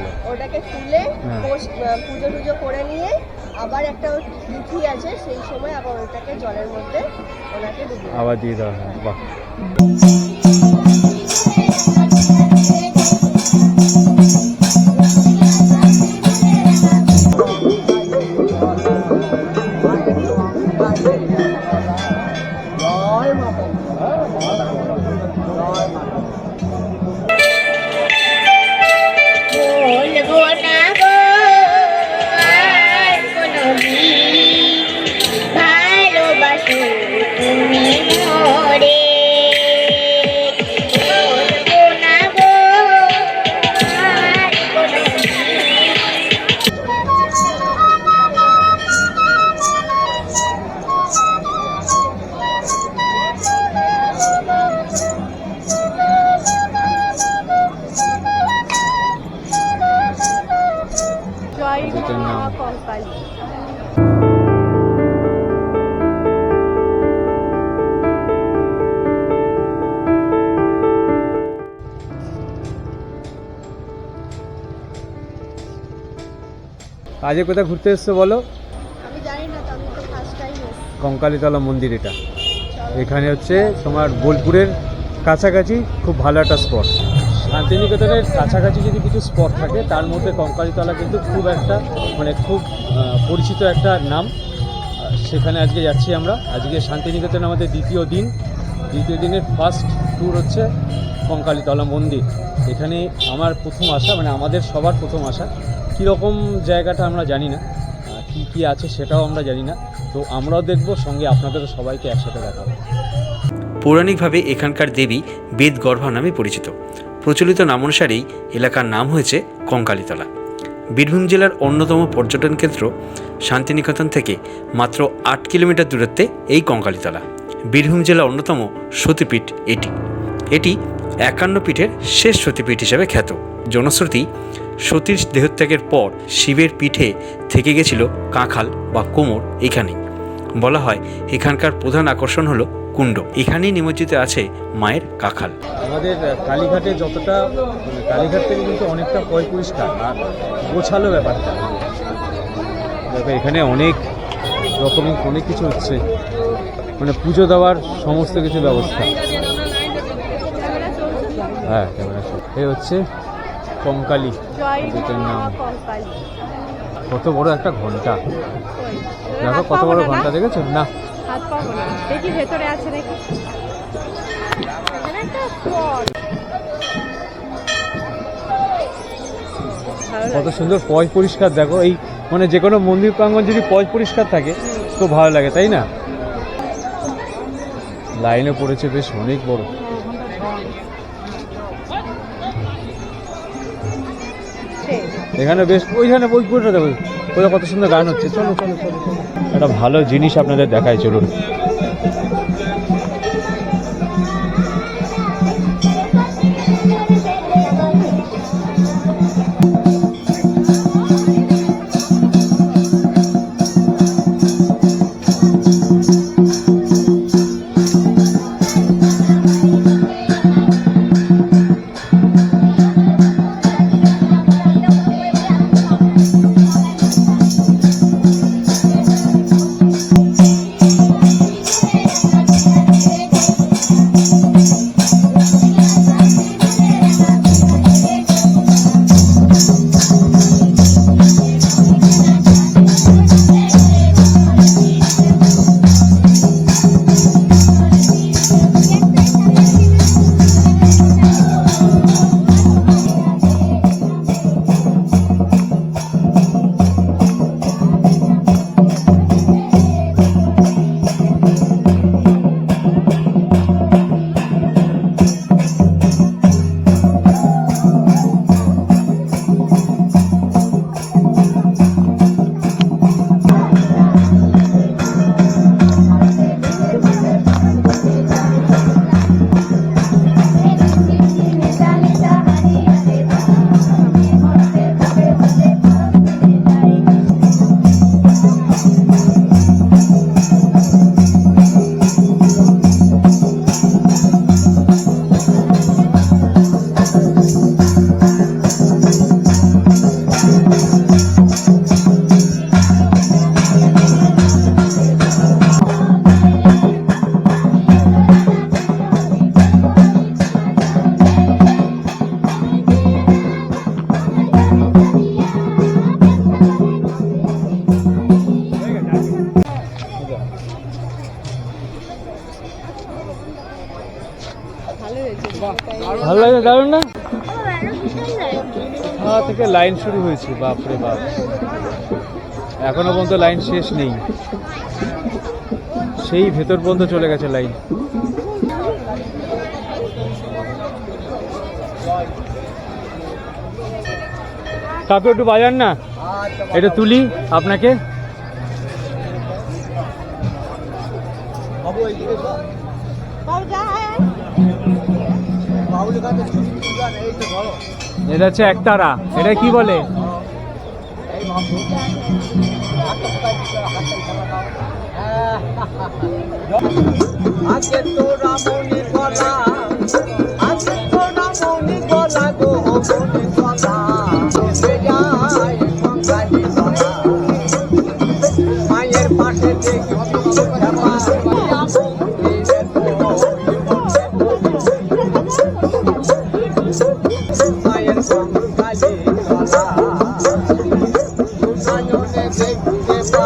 বলো। ওটাকে তুলে হ্যাঁ। পুজো টুজো করে নিয়ে আবার একটা তিথি আছে সেই সময় আবার ওটাকে জলের মধ্যে ওনাকে আবার দিয়ে দেওয়া হয়। বাহ। আজকে কোথায় ঘুরতে এসছো বলো? কঙ্কালীতলা মন্দির এটা। এখানে হচ্ছে তোমার বোলপুরের কাছাকাছি খুব ভালো একটা স্পট শান্তিনিকেতনের কাছাকাছি যদি কিছু স্পট থাকে তার মধ্যে কঙ্কালীতলা কিন্তু খুব একটা মানে খুব পরিচিত একটা নাম। সেখানে আজকে যাচ্ছি আমরা। আজকে শান্তিনিকেতন আমাদের দ্বিতীয় দিন। দ্বিতীয় দিনের ফার্স্ট ট্যুর হচ্ছে কঙ্কালীতলা মন্দির। এখানে আমার প্রথম আসা মানে আমাদের সবার প্রথম আসা কীরকম জায়গাটা আমরা জানি না কি কি আছে সেটাও আমরা জানি না। তো আমরাও দেখব, সঙ্গে আপনাদেরও সবাইকে একসাথে দেখাবো। পৌরাণিকভাবে এখানকার দেবী বেদগর্ভা নামে পরিচিত। প্রচলিত নাম অনুসারেই এলাকার নাম হয়েছে কঙ্কালীতলা। বীরভূম জেলার অন্যতম পর্যটন কেন্দ্র শান্তিনিকেতন থেকে মাত্র আট কিলোমিটার দূরত্বে এই কঙ্কালীতলা। বীরভূম জেলার অন্যতম সতীপীঠ এটি। এটি একান্ন পীঠের শেষ সতীপীঠ হিসেবে খ্যাত। জনশ্রুতি সতীর দেহত্যাগের পর শিবের পিঠে থেকে গেছিল কাঁখাল বা কোমর এখানেই। বলা হয় এখানকার প্রধান আকর্ষণ হলো কুণ্ড। এখানেই নিমজ্জিত আছে মায়ের কাঁখাল। আমাদের কালীঘাটে যতটা মানে কালীঘাট থেকে কিন্তু অনেকটা পয় পরিষ্কার আর গোছালো ব্যাপারটা। দেখো, এখানে অনেক রকমের, অনেক কিছু হচ্ছে। মানে পুজো দেওয়ার সমস্ত কিছু ব্যবস্থা। হ্যাঁ ক্যামেরা এই হচ্ছে কঙ্কালী যেটার নাম। কত বড় একটা ঘণ্টা। দেখো কত বড় ঘণ্টা? দেখেছ? না। হাত পাবো না দেখি ভেতরে আছে নাকি? কত সুন্দর পয় পরিষ্কার দেখো এই মানে যে কোনো মন্দির প্রাঙ্গণ যদি পয় পরিষ্কার থাকে তো ভালো লাগে তাই না? লাইনে পড়েছে বেশ অনেক বড়। এখানে বেশ, ওইখানে বই পড়ে দেবো ওরা কত সুন্দর গান হচ্ছে। চলো চলো চলো একটা ভালো জিনিস আপনাদের দেখায় চলুন। লাইন শুরু হয়েছে বাপরে বাপ। এখনও পর্যন্ত লাইন শেষ নেই। সেই ভেতর পর্যন্ত চলে গেছে লাইন। কাকু, একটু বাজান না? এটা তুলি আপনাকে। এটা হচ্ছে একতারা এটা কি বলে? আজকে তোরা মনি গলা, আজকে তোরা মনি গলা গো মনি গলা। এসে যায় সঙ্গালি গলা। মায়ের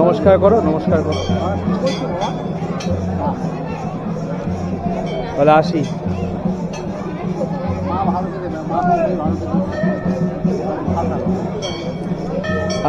নমস্কার করো নমস্কার করো। তাহলে আসি। মা ভালো থেকে দেবে মা ভালো থেকে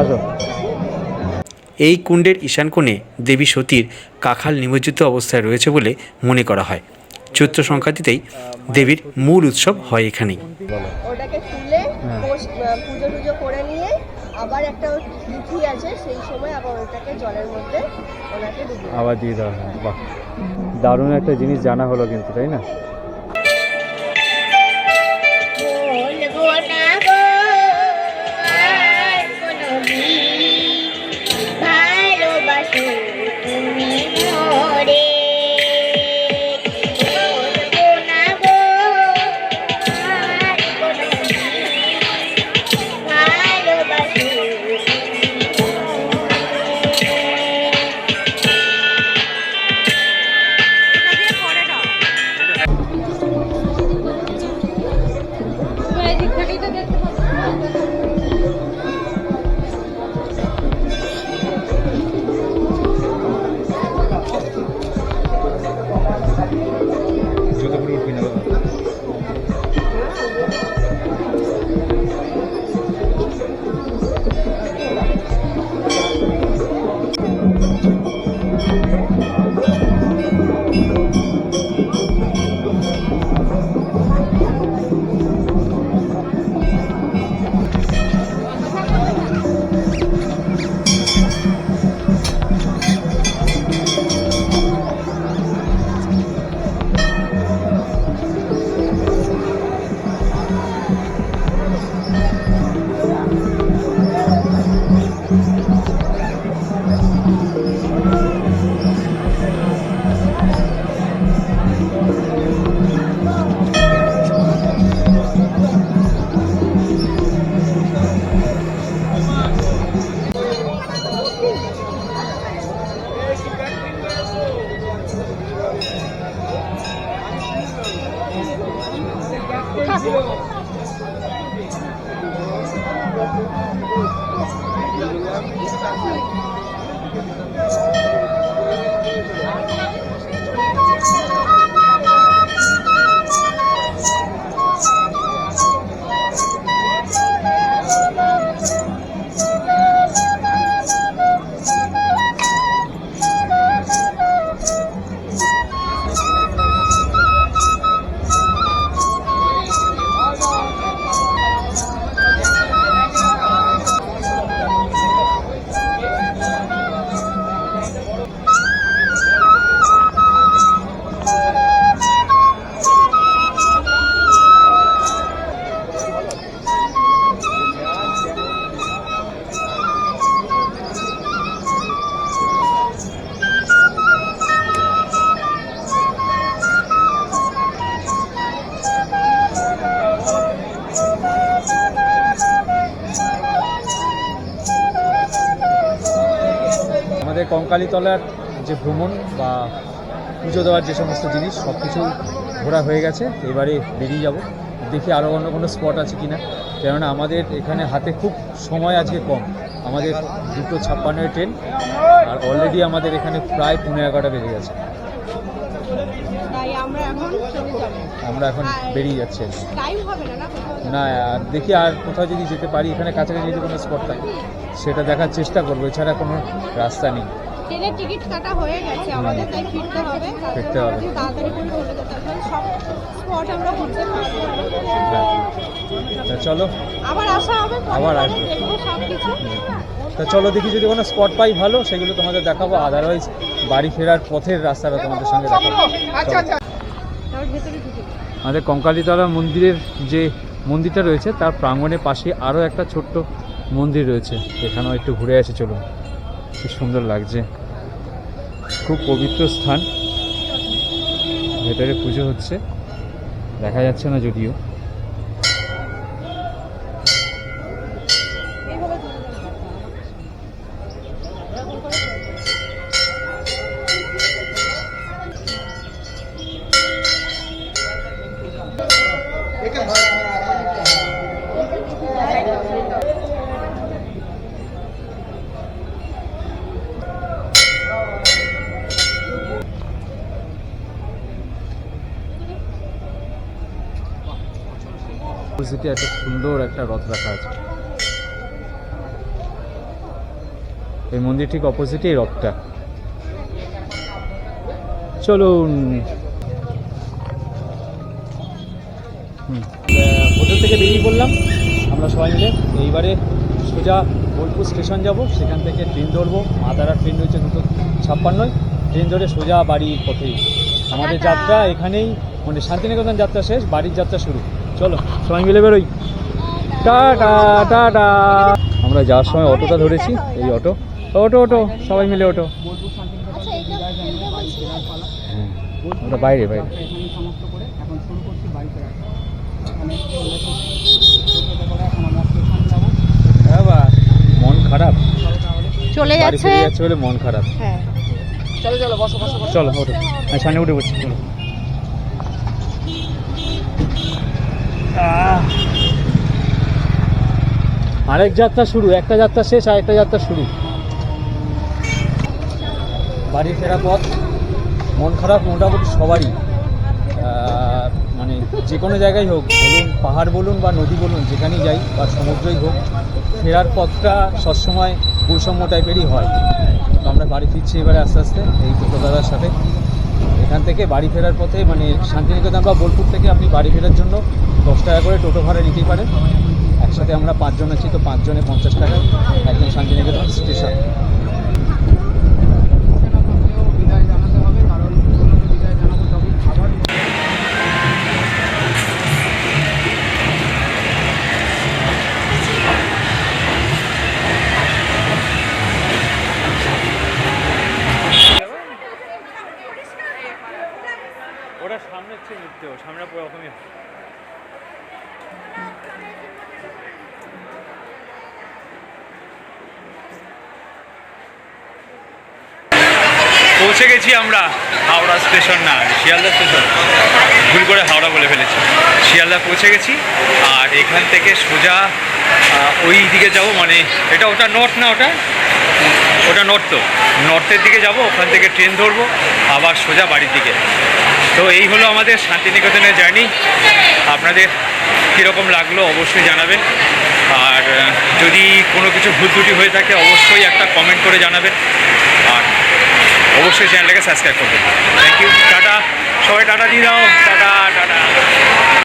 আসো। এই কুণ্ডের ঈশান কোণে দেবী সতীর কাখাল নিমজ্জিত অবস্থায় রয়েছে বলে মনে করা হয়। চৈত্র সংক্রান্তিতেই দেবীর মূল উৎসব হয় এখানেই। ওটাকে তুলে হ্যাঁ। পুজো টুজো করে নিয়ে আবার একটা তিথি আছে, সেই সময় আবার ওটাকে জলের মধ্যে ওনাকে আবার দিয়ে দেওয়া হয়। বাহ, দারুণ একটা জিনিস জানা হলো কিন্তু, তাই না? কঙ্কালীতলার যে ভ্রমণ বা পুজো দেওয়ার যে সমস্ত জিনিস সব কিছু ঘোরা হয়ে গেছে। এবারে বেরিয়ে যাব। দেখি আরও অন্য কোনো স্পট আছে কি না কেননা আমাদের এখানে হাতে খুব সময় আজকে কম। আমাদের দুটো ছাপ্পান্নের ট্রেন আর অলরেডি আমাদের এখানে প্রায় পনেরো এগারোটা বেজে গেছে। আমরা এখন বেরিয়ে যাচ্ছি। না আর দেখি আর কোথাও যদি যেতে পারি এখানে কাছাকাছি যদি কোনো স্পট থাকে সেটা দেখার চেষ্টা করব। এছাড়া কোনো রাস্তা নেই। ট্রেনের টিকিট কাটা হয়ে গেছে আমাদের তাই ফিরতে হবে। ফিরতে হবে। তাড়াতাড়ি করে চলে যেতে হবে। সব স্পট আমরা ঘুরতে পারব। তা চলো। আবার আসা হবে আবার আসব। দেখব সব কিছু তা চলো দেখি যদি কোনো স্পট পাই ভালো সেগুলো তোমাদের দেখাবো। আদারওয়াইজ বাড়ি ফেরার পথের রাস্তাটা তোমাদের সঙ্গে দেখাবো। আচ্ছা আচ্ছা। আমাদের কঙ্কালীতলা মন্দিরের যে মন্দিরটা রয়েছে তার প্রাঙ্গণের পাশে আরও একটা ছোট্ট মন্দির রয়েছে। এখানেও একটু ঘুরে আসি চলুন। কি সুন্দর লাগছে। খুব পবিত্র স্থান। ভেতরে পুজো হচ্ছে। দেখা যাচ্ছে না যদিও। অপোজিটে একটা সুন্দর একটা রথ রাখা আছে। এই মন্দির ঠিক অপোজিটে এই রথটা। চলুন। হোটেল থেকে বেরিয়ে পড়লাম। আমরা সবাই মিলে এইবারে সোজা বোলপুর স্টেশন যাব। সেখান থেকে ট্রেন ধরবো। মাদারা ট্রেন রয়েছে দুটো ছাপ্পান্নয়। ট্রেন ধরে সোজা বাড়ির পথেই। আমাদের যাত্রা এখানেই মানে শান্তিনিকেতন যাত্রা শেষ বাড়ির যাত্রা শুরু। চলো সবাই মিলে বেরোই। Tata tata. আমরা যাওয়ার সময় অটোটা ধরেছি এই অটো। অটো অটো সবাই মিলে অটো। ওটা বাইরে বাইরে। মন খারাপ? চলে যাচ্ছে। বলে মন খারাপ। হ্যাঁ। চলো চলো বসো বসো বসো। চলো ওঠো। সামনে উঠে পড়ছি চলো। আরেক যাত্রা শুরু, একটা যাত্রা শেষ আর একটা যাত্রা শুরু। বাড়ি ফেরা পথ, মন খারাপ মোটামুটি সবারই। মানে যে কোনো জায়গায় হোক, বলুন পাহাড় বলুন বা নদী বলুন, যেখানেই যাই বা সমুদ্রই হোক, ফেরার পথটা সবসময় বৈষম্য টাইপেরই হয়। তো আমরা বাড়ি ফিরছি এবারে আস্তে আস্তে, এই টোটো দাদার সাথে। এখান থেকে বাড়ি ফেরার পথে মানে শান্তিনিকেতন বা বোলপুর থেকে আপনি বাড়ি ফেরার জন্য দশ টাকা করে টোটো ভাড়া নিতেই পারেন একসাথে আমরা পাঁচজন আছি, তো পাঁচজনে পঞ্চাশ টাকা। একদম শান্তিনিকেতন স্টেশন। গেছি আমরা হাওড়া স্টেশন না, শিয়ালদা স্টেশন। ভুল করে হাওড়া বলে ফেলেছি। শিয়ালদা পৌঁছে গেছি আর এখান থেকে সোজা ওই দিকে যাব মানে এটা ওটা নর্থ না ওটা? ওটা নর্থ তো। নর্থের দিকে যাব, ওখান থেকে ট্রেন ধরবো, আবার সোজা বাড়ির দিকে। তো এই হলো আমাদের শান্তিনিকেতনের জার্নি। আপনাদের কীরকম লাগল অবশ্যই জানাবেন। আর, যদি কোনো কিছু ভুল ত্রুটি হয়ে থাকে, অবশ্যই একটা কমেন্ট করে জানাবেন। আর অবশ্যই চ্যানেলটাকে সাবস্ক্রাইব করবেন। Thank you tata. সবাই টাটা দিয়ে দাও। Tata tata.